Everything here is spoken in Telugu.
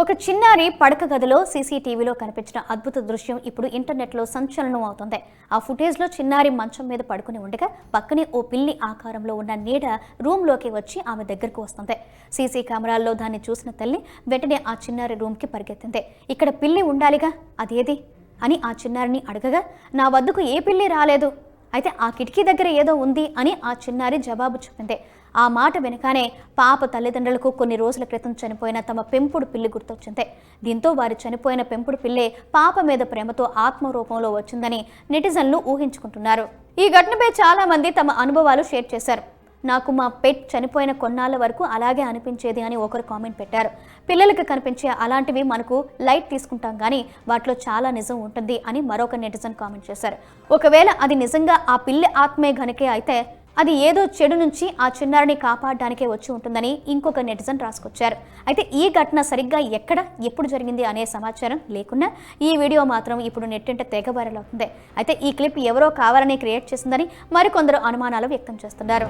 ఒక చిన్నారి పడక గదిలో సీసీటీవీలో కనిపించిన అద్భుత దృశ్యం ఇప్పుడు ఇంటర్నెట్లో సంచలనం అవుతుంది ఆ ఫుటేజ్లో చిన్నారి మంచం మీద పడుకుని ఉండగా పక్కనే ఓ పిల్లి ఆకారంలో ఉన్న నీడ రూమ్లోకి వచ్చి ఆమె దగ్గరకు వస్తుంది. సీసీ కెమెరాల్లో దాన్ని చూసిన తల్లి వెంటనే ఆ చిన్నారి రూమ్కి పరిగెత్తింది. ఇక్కడ పిల్లి ఉండాలిగా అదేది? అని ఆ చిన్నారిని అడగగా నా వద్దకు ఏ పిల్లి రాలేదు. అయితే ఆ కిటికీ దగ్గర ఏదో ఉంది అని ఆ చిన్నారి జవాబు చెప్పింది. ఆ మాట వెనుకనే పాప తల్లిదండ్రులకు కొన్ని రోజుల క్రితం చనిపోయిన తమ పెంపుడు పిల్లి గుర్తొచ్చింది. దీంతో వారి చనిపోయిన పెంపుడు పిల్లే పాప మీద ప్రేమతో ఆత్మరూపంలో వచ్చిందని నెటిజన్లు ఊహించుకుంటున్నారు. ఈ ఘటనపై చాలామంది తమ అనుభవాలు షేర్ చేశారు. నాకు మా పెట్ చనిపోయిన కొన్నాళ్ళ వరకు అలాగే అనిపించేది అని ఒకరు కామెంట్ పెట్టారు. పిల్లలకు కనిపించే అలాంటివి మనకు లైట్ తీసుకుంటాం కానీ వాటిలో చాలా నిజం ఉంటుంది అని మరొక నెటిజన్ కామెంట్ చేశారు. ఒకవేళ అది నిజంగా ఆ పిల్లి ఆత్మే గనుకే అయితే అది ఏదో చెడు నుంచి ఆ చిన్నారిని కాపాడడానికే వచ్చి ఉంటుందని ఇంకొక నెటిజన్ రాసుకొచ్చారు. అయితే ఈ ఘటన సరిగ్గా ఎక్కడ ఎప్పుడు జరిగింది అనే సమాచారం లేకున్నా ఈ వీడియో మాత్రం ఇప్పుడు నెట్టింట తెగ వైరల్ అవుతుంది. అయితే ఈ క్లిప్ ఎవరో కావాలని క్రియేట్ చేసిందని మరికొందరు అనుమానాలు వ్యక్తం చేస్తున్నారు.